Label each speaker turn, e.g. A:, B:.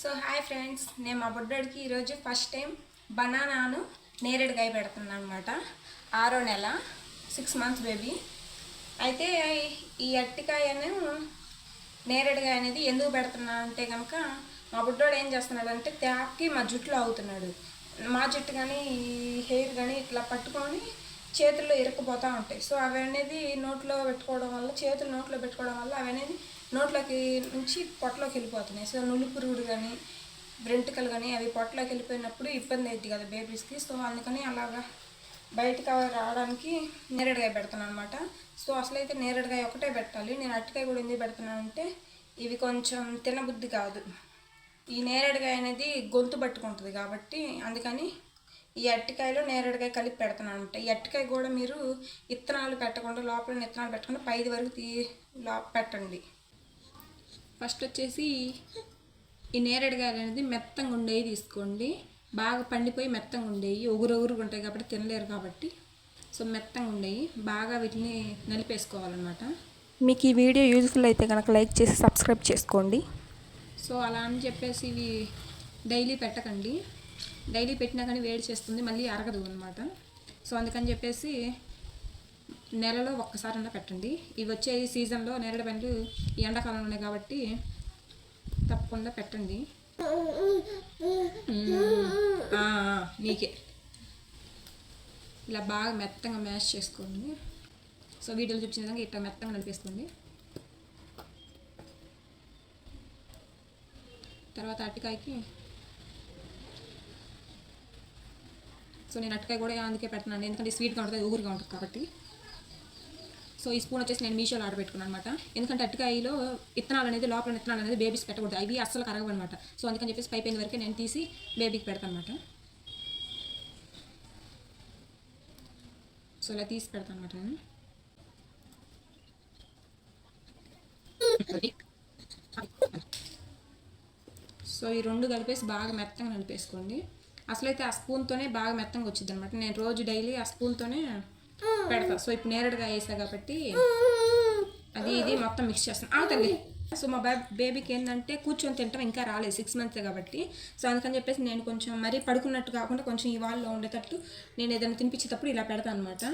A: So hi friends నేను మా బుడ్డోడికి ఈరోజు ఫస్ట్ టైం బనానాను నేరేడుగా పెడుతున్నాను అనమాట ఆరో నెల సిక్స్ మంత్స్ బేబీ. అయితే ఈ అట్టికాయను నేరేడుగా అనేది ఎందుకు పెడుతున్నా అంటే కనుక మా బుడ్డోడు ఏం చేస్తున్నాడు అంటే ట్యాప్కి మా జుట్టులో అవుతున్నాడు. మా జుట్టు కానీ ఈ హెయిర్ కానీ ఇట్లా పట్టుకొని చేతుల్లో ఇరుక్కుపోతూ ఉంటాయి. సో అవి అనేది నోట్లో పెట్టుకోవడం వల్ల చేతులు నోట్లో పెట్టుకోవడం వల్ల అవి అనేది నోట్లోకి నుంచి పొట్టలోకి వెళ్ళిపోతున్నాయి. సో నులుపురుడు కానీ బ్రెంటికలు కానీ అవి పొట్టలోకి వెళ్ళిపోయినప్పుడు ఇబ్బంది అవుతుంది కదా బేబీస్కి సో అందుకని అలాగా బయటకు రావడానికి నేరేడుకాయ పెడతాను అనమాట సో అసలైతే నేరేడుకాయ ఒకటే పెట్టాలి. నేను అరటికాయ కూడా ఎందుకు పెడుతున్నానంటే ఇవి కొంచెం తినబుద్ధి కాదు. ఈ నేరేడుకాయ అనేది గొంతు పట్టుకుంటుంది కాబట్టి అందుకని ఈ అరటికాయలో నేరేడుకాయ కలిపి పెడతాను అనమాట ఈ అరటికాయ కూడా మీరు ఇత్తనాలు పెట్టకుండా లోపల ఇత్తనాలు పెట్టకుండా పైది వరకు తీ లో పెట్టండి. ఫస్ట్ వచ్చేసి ఈ నేరేడుకాయలు అనేది మెత్తంగా ఉండేవి తీసుకోండి. బాగా పండిపోయి మెత్తంగా ఉండేవి. ఒగురు ఒగురుగా ఉంటాయి కాబట్టి తినలేరు కాబట్టి. సో మెత్తంగా ఉండేవి. బాగా వీటిని నలిపేసుకోవాలన్నమాట.
B: మీకు ఈ వీడియో యూజ్ఫుల్ అయితే కనుక లైక్ చేసి సబ్స్క్రైబ్ చేసుకోండి.
A: సో అలా అని చెప్పేసి ఇవి డైలీ పెట్టకండి. డైలీ పెట్టినా కానీ వేడి చేస్తుంది. మళ్ళీ అరగదు అనమాట సో అందుకని చెప్పేసి నెలలో ఒక్కసారైనా పెట్టండి. ఇవి వచ్చే సీజన్లో నేరేడు పండ్లు ఈ ఎండాకాలంలో ఉన్నాయి కాబట్టి తప్పకుండా పెట్టండి. మీకే నీకే. ఇలా బాగా మెత్తగా మ్యాష్ చేసుకోండి. సో వీడియోలో చూపించిన విధంగా ఇట్లా మెత్తగా నడిపేసుకోండి తర్వాత అరటికాయకి సో నేను అరటికాయ కూడా అందుకే పెడుతున్నాను ఎందుకంటే స్వీట్గా ఉంటుంది ఊరుగా ఉంటుంది కాబట్టి. సో ఈ స్పూన్ వచ్చేసి నేను మీషోలో ఆర్డర్ పెట్టుకున్నాను అనమాట ఎందుకంటే అట్టకాయలో ఇత్తనాలు అనేది లోపల ఇత్తనాలు అనేది బేబీస్ పెట్టకూడదు. అవి అస్సలు కరగవు అనమాట సో అందుకని చెప్పేసి పైపోయిన వరకే నేను తీసి బేబీకి పెడతాను అనమాట సో ఇలా తీసి పెడతాను అనమాట నేను. సో ఈ రెండు కలిపేసి బాగా మెత్తగా నలిపేసుకోండి. అసలైతే ఆ స్పూన్తోనే బాగా మెత్తగా వచ్చింది అనమాట నేను రోజు డైలీ ఆ స్పూన్తోనే పెడతాం. సో ఇప్పుడు నేరేడుగా వేసా కాబట్టి అది ఇది మొత్తం మిక్స్ చేస్తాను ఆ తల్లి. సో మా బే బేబీకి ఏంటంటే కూర్చొని తింటాం ఇంకా రాలేదు సిక్స్ మంత్స్ కాబట్టి. సో అందుకని చెప్పేసి నేను కొంచెం మరీ పడుకున్నట్టు కాకుండా కొంచెం ఈ ఉండేటట్టు నేను ఏదైనా తినిపించేటప్పుడు ఇలా పెడతాను అనమాట